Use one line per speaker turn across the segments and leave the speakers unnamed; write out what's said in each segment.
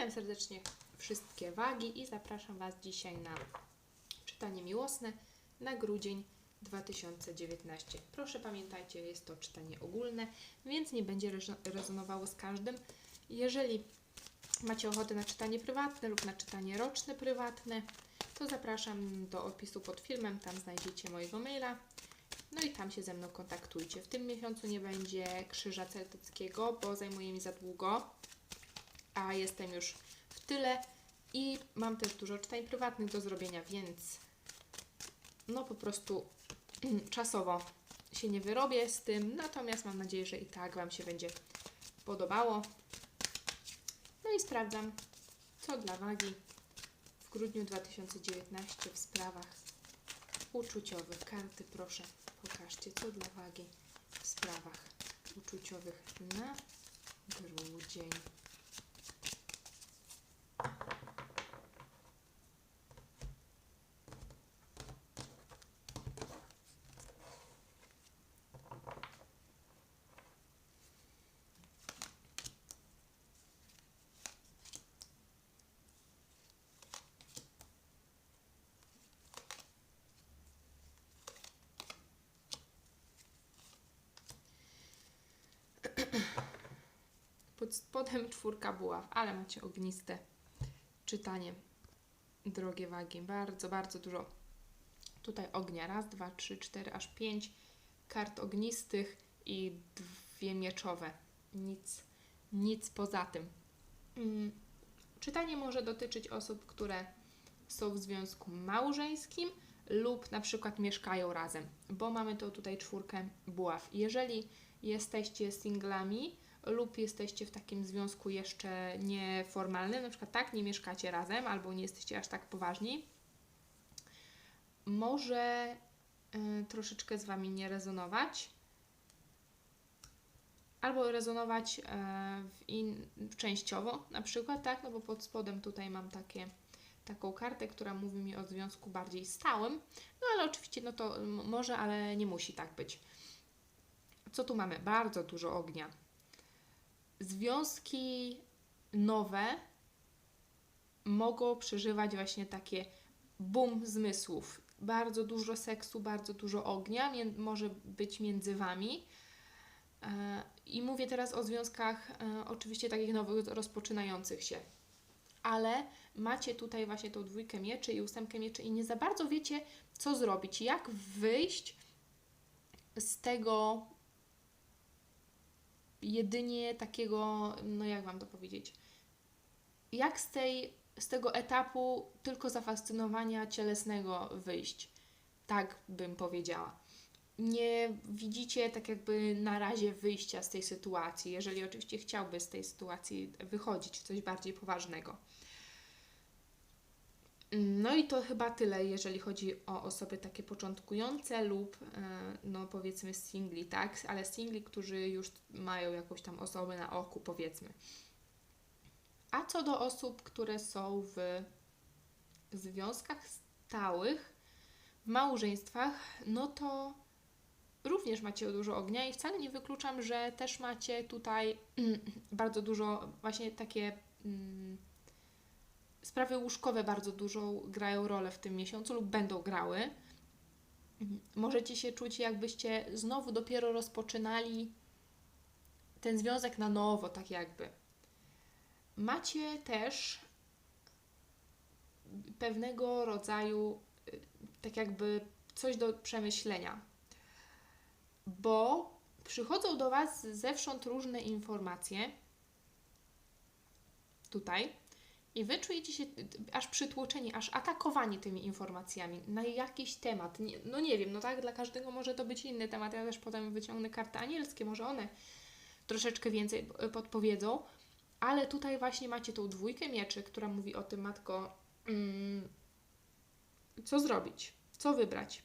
Witam serdecznie wszystkie wagi i zapraszam Was dzisiaj na czytanie miłosne na grudzień 2019. Proszę pamiętajcie, jest to czytanie ogólne, więc nie będzie rezo- rezonowało z każdym. Jeżeli macie ochotę na czytanie prywatne lub na czytanie roczne prywatne, to zapraszam do opisu pod filmem, tam znajdziecie mojego maila. No i tam się ze mną kontaktujcie. W tym miesiącu nie będzie krzyża celtyckiego, bo zajmuje mi za długo, a jestem już w tyle i mam też dużo czytań prywatnych do zrobienia, więc no po prostu czasowo się nie wyrobię z tym, natomiast mam nadzieję, że i tak Wam się będzie podobało. No i sprawdzam, co dla wagi w grudniu 2019 w sprawach uczuciowych. Karty proszę pokażcie, co dla wagi w sprawach uczuciowych na grudzień. Pod czwórka buław, ale macie ogniste czytanie. Drogie wagi, bardzo, bardzo dużo tutaj ognia. Raz, dwa, trzy, cztery, aż pięć kart ognistych i dwie mieczowe. Nic, nic poza tym. Mm, Czytanie może dotyczyć osób, które są w związku małżeńskim lub na przykład mieszkają razem, bo mamy to tutaj czwórkę buław. Jeżeli jesteście singlami lub jesteście w takim związku jeszcze nieformalnym, na przykład tak, nie mieszkacie razem albo nie jesteście aż tak poważni, może y, troszeczkę z Wami nie rezonować, albo rezonować y, w in, częściowo, na przykład, tak, no bo pod spodem tutaj mam takie, taką kartę, która mówi mi o związku bardziej stałym, no ale oczywiście, no to może, ale nie musi tak być. Co tu mamy? Bardzo dużo ognia. Związki nowe mogą przeżywać właśnie takie boom zmysłów. Bardzo dużo seksu, bardzo dużo ognia może być między Wami. E, I mówię teraz o związkach e, oczywiście takich nowych, rozpoczynających się. Ale macie tutaj właśnie tą dwójkę mieczy i ósemkę mieczy i nie za bardzo wiecie, co zrobić, jak wyjść z tego jedynie takiego, no jak Wam to powiedzieć, jak z, tej, z tego etapu tylko zafascynowania cielesnego wyjść. Tak bym powiedziała. Nie widzicie tak jakby na razie wyjścia z tej sytuacji, jeżeli oczywiście chciałby z tej sytuacji wychodzić w coś bardziej poważnego. No i to chyba tyle, jeżeli chodzi o osoby takie początkujące lub e, no powiedzmy singli, tak? Ale singli, którzy już mają jakąś tam osobę na oku, powiedzmy. A co do osób, które są w związkach stałych, w małżeństwach, no to również macie dużo ognia i wcale nie wykluczam, że też macie tutaj bardzo dużo właśnie takie mm, sprawy łóżkowe bardzo dużą grają rolę w tym miesiącu lub będą grały. Mhm. Możecie się czuć, jakbyście znowu dopiero rozpoczynali ten związek na nowo, tak jakby. Macie też pewnego rodzaju, y, tak jakby coś do przemyślenia, bo przychodzą do Was zewsząd różne informacje tutaj i Wy czujecie się aż przytłoczeni, aż atakowani tymi informacjami na jakiś temat. Nie, no nie wiem, no tak, dla każdego może to być inny temat. Ja też potem wyciągnę karty anielskie, może one troszeczkę więcej podpowiedzą, ale tutaj właśnie macie tą dwójkę mieczy, która mówi o tym, matko, mm, co zrobić, co wybrać.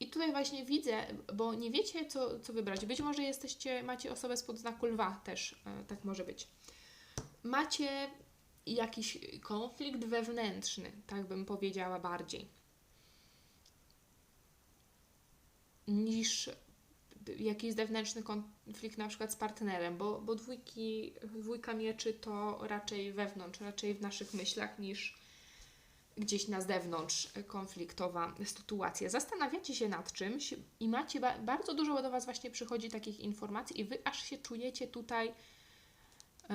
I tutaj właśnie widzę, bo nie wiecie, co, co wybrać. Być może jesteście, macie osobę spod znaku lwa też, e, tak może być. Macie jakiś konflikt wewnętrzny, tak bym powiedziała bardziej, niż jakiś zewnętrzny konflikt na przykład z partnerem, bo, bo dwójki, dwójka mieczy to raczej wewnątrz, raczej w naszych myślach niż gdzieś na zewnątrz konfliktowa sytuacja. Zastanawiacie się nad czymś i macie ba- bardzo dużo do Was właśnie przychodzi takich informacji i Wy aż się czujecie tutaj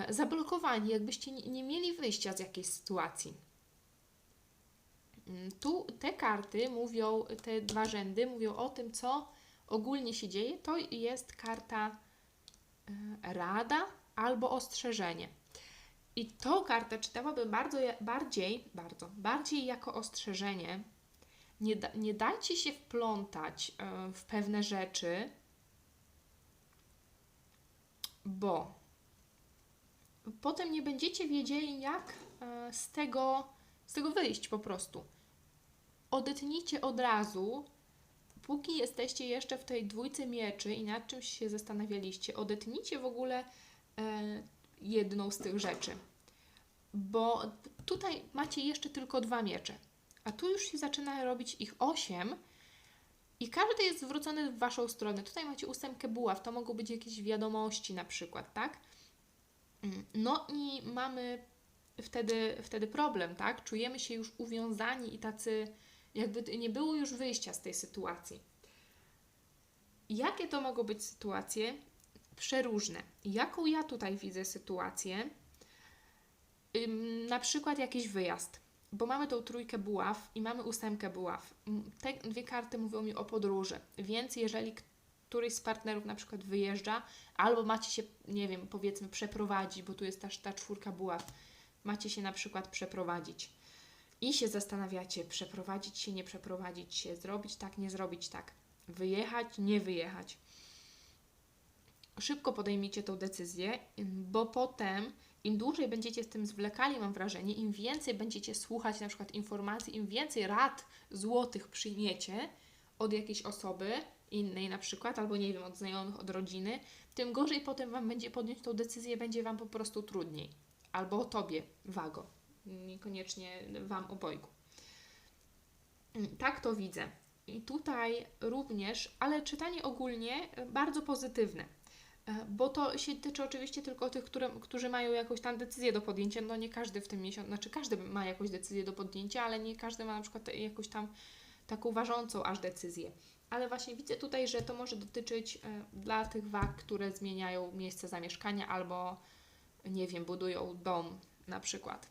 zablokowani, jakbyście nie, mieli wyjścia z jakiejś sytuacji. Mm, Tu te karty mówią, te dwa rzędy mówią o tym, co ogólnie się dzieje. To jest karta e, rada albo ostrzeżenie. I tą kartę czytałabym bardzo, bardziej, bardzo, bardziej jako ostrzeżenie. Nie, da, nie dajcie się wplątać e, w pewne rzeczy, bo potem nie będziecie wiedzieli, jak e, z tego, z tego wyjść po prostu. Odetnijcie od razu, póki jesteście jeszcze w tej dwójce mieczy i nad czymś się zastanawialiście, odetnijcie w ogóle e, jedną z tych rzeczy. Bo tutaj macie jeszcze tylko dwa miecze, a tu już się zaczyna robić ich osiem i każdy jest zwrócony w Waszą stronę. Tutaj macie ósemkę buław, to mogą być jakieś wiadomości na przykład, tak? Mm, No i mamy wtedy, wtedy problem, tak? Czujemy się już uwiązani i tacy, jakby nie było już wyjścia z tej sytuacji. Jakie to mogą być sytuacje? Przeróżne. Jaką ja tutaj widzę sytuację? Na przykład jakiś wyjazd, bo mamy tą trójkę buław i mamy ósemkę buław. M, Te dwie karty mówią mi o podróży, więc jeżeli któryś z partnerów na przykład wyjeżdża, albo macie się, nie wiem, powiedzmy przeprowadzić, bo tu jest też ta czwórka buław, macie się na przykład przeprowadzić i się zastanawiacie, przeprowadzić się, nie przeprowadzić się, zrobić tak, nie zrobić tak, wyjechać, nie wyjechać. Szybko podejmijcie tą decyzję, bo potem im dłużej będziecie z tym zwlekali, mam wrażenie, im więcej będziecie słuchać na przykład informacji, im więcej rad złotych przyjmiecie od jakiejś osoby innej na przykład, albo nie wiem, od znajomych, od rodziny, tym gorzej potem Wam będzie podjąć tą decyzję, będzie Wam po prostu trudniej. Albo o Tobie, Wago. Niekoniecznie Wam obojgu. Mm, Tak to widzę. I tutaj również, ale czytanie ogólnie e, bardzo pozytywne. E, Bo to się tyczy oczywiście tylko tych, które, którzy mają jakąś tam decyzję do podjęcia. No nie każdy w tym miesiącu, znaczy każdy ma jakąś decyzję do podjęcia, ale nie każdy ma na przykład jakąś tam taką ważącą aż decyzję. Ale właśnie widzę tutaj, że to może dotyczyć e, dla tych wag, które zmieniają miejsce zamieszkania albo, nie wiem, budują dom na przykład.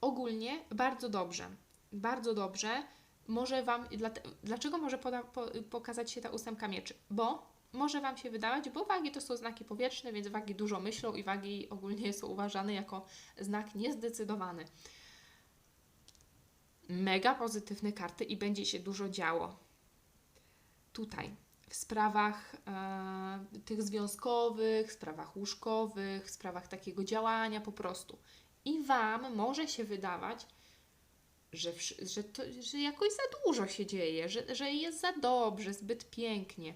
Ogólnie bardzo dobrze. Bardzo dobrze. Może Wam, dlaczego może poda, po, pokazać się ta ósemka mieczy? Bo może Wam się wydawać, bo wagi to są znaki powietrzne, więc wagi dużo myślą i wagi ogólnie są uważane jako znak niezdecydowany. Mega pozytywne karty i będzie się dużo działo. Tutaj w sprawach e, tych związkowych, sprawach łóżkowych, sprawach takiego działania po prostu. I Wam może się wydawać, że, że, to, że jakoś za dużo się dzieje, że, że jest za dobrze, zbyt pięknie.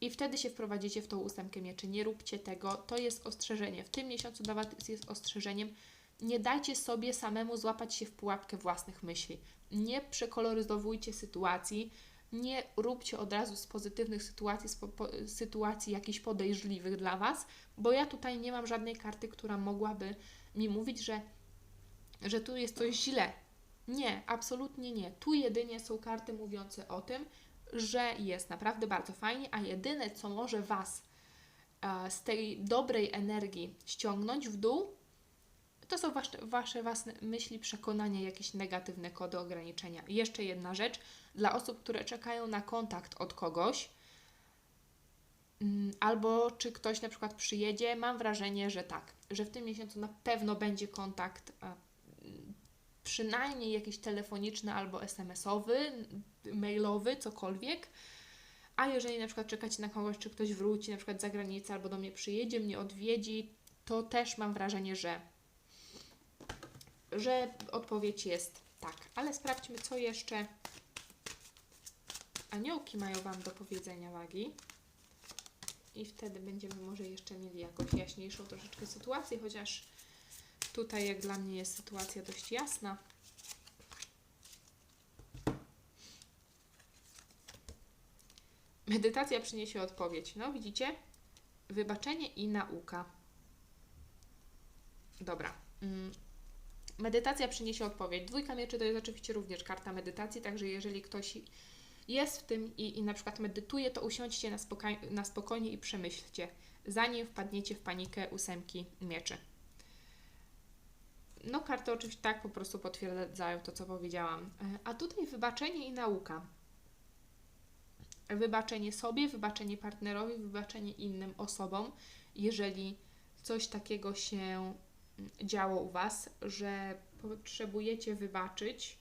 I wtedy się wprowadzicie w tą ósemkę mieczy. Nie róbcie tego. To jest ostrzeżenie. W tym miesiącu dla Was jest ostrzeżeniem. Nie dajcie sobie samemu złapać się w pułapkę własnych myśli. Nie przekoloryzowujcie sytuacji. Nie róbcie od razu z pozytywnych sytuacji, z po, po, sytuacji jakichś podejrzliwych dla Was, bo ja tutaj nie mam żadnej karty, która mogłaby mi mówić, że, że tu jest coś źle. Nie, absolutnie nie. Tu jedynie są karty mówiące o tym, że jest naprawdę bardzo fajnie, a jedyne, co może Was e, z tej dobrej energii ściągnąć w dół, to są wasze, wasze własne myśli, przekonania, jakieś negatywne kody ograniczenia. I jeszcze jedna rzecz, dla osób, które czekają na kontakt od kogoś, mm, albo czy ktoś na przykład przyjedzie, mam wrażenie, że tak, że w tym miesiącu na pewno będzie kontakt e, przynajmniej jakiś telefoniczny albo SMS-owy, mailowy, cokolwiek. A jeżeli na przykład czekacie na kogoś, czy ktoś wróci na przykład za granicę albo do mnie przyjedzie, mnie odwiedzi, to też mam wrażenie, że, że odpowiedź jest tak. Ale sprawdźmy, co jeszcze aniołki mają Wam do powiedzenia wagi. I wtedy będziemy może jeszcze mieli jakąś jaśniejszą troszeczkę sytuację, chociaż tutaj jak dla mnie jest sytuacja dość jasna. Medytacja przyniesie odpowiedź. No, widzicie? Wybaczenie i nauka. Dobra. Medytacja przyniesie odpowiedź. Dwójka mieczy to jest oczywiście również karta medytacji, także jeżeli ktoś jest w tym i, i na przykład medytuje, to usiądźcie na, spokoj, na spokojnie i przemyślcie, zanim wpadniecie w panikę ósemki mieczy. No, karty oczywiście tak po prostu potwierdzają to, co powiedziałam. E, A tutaj wybaczenie i nauka. Wybaczenie sobie, wybaczenie partnerowi, wybaczenie innym osobom, jeżeli coś takiego się działo u Was, że potrzebujecie wybaczyć,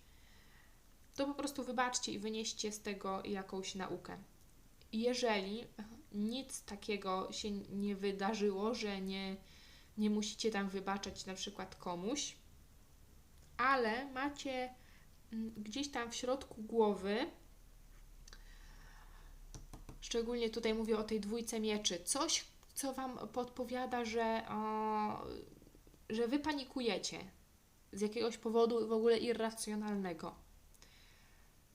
to po prostu wybaczcie i wynieście z tego jakąś naukę. Jeżeli nic takiego się nie wydarzyło, że nie, nie musicie tam wybaczać na przykład komuś, ale macie mm, gdzieś tam w środku głowy, szczególnie tutaj mówię o tej dwójce mieczy, coś, co Wam podpowiada, że, o, że Wy panikujecie z jakiegoś powodu w ogóle irracjonalnego.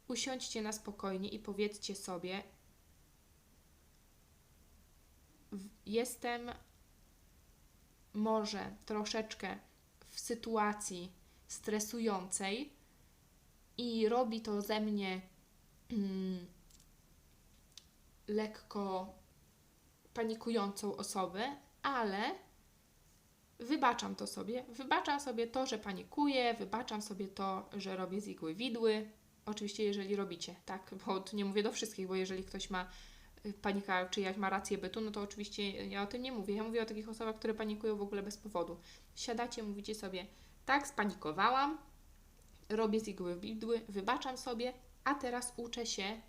Usiądźcie na spokojnie i powiedzcie sobie: Jestem może troszeczkę w sytuacji stresującej i robi to ze mnie mm, lekko panikującą osobę, ale wybaczam to sobie. Wybaczam sobie to, że panikuję, wybaczam sobie to, że robię z igły widły. Oczywiście, jeżeli robicie, tak? Bo tu nie mówię do wszystkich, bo jeżeli ktoś ma y, panika czyjaś ma rację bytu, no to oczywiście ja o tym nie mówię. Ja mówię o takich osobach, które panikują w ogóle bez powodu. Siadacie, mówicie sobie, tak, spanikowałam, robię z igły widły, wybaczam sobie, a teraz uczę się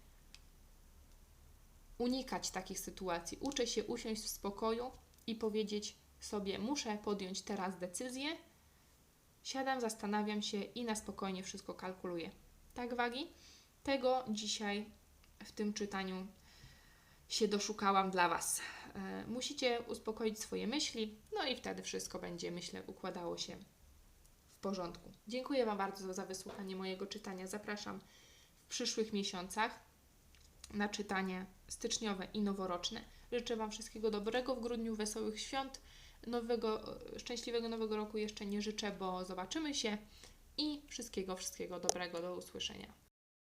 unikać takich sytuacji. Uczę się usiąść w spokoju i powiedzieć sobie, muszę podjąć teraz decyzję. Siadam, zastanawiam się i na spokojnie wszystko kalkuluję. Tak, wagi? Tego dzisiaj w tym czytaniu się doszukałam dla Was. E, Musicie uspokoić swoje myśli, no i wtedy wszystko będzie, myślę, układało się w porządku. Dziękuję Wam bardzo za wysłuchanie mojego czytania. Zapraszam w przyszłych miesiącach na czytanie styczniowe i noworoczne. Życzę Wam wszystkiego dobrego w grudniu, wesołych świąt, nowego, szczęśliwego nowego roku jeszcze nie życzę, bo zobaczymy się i wszystkiego, wszystkiego dobrego. Do usłyszenia.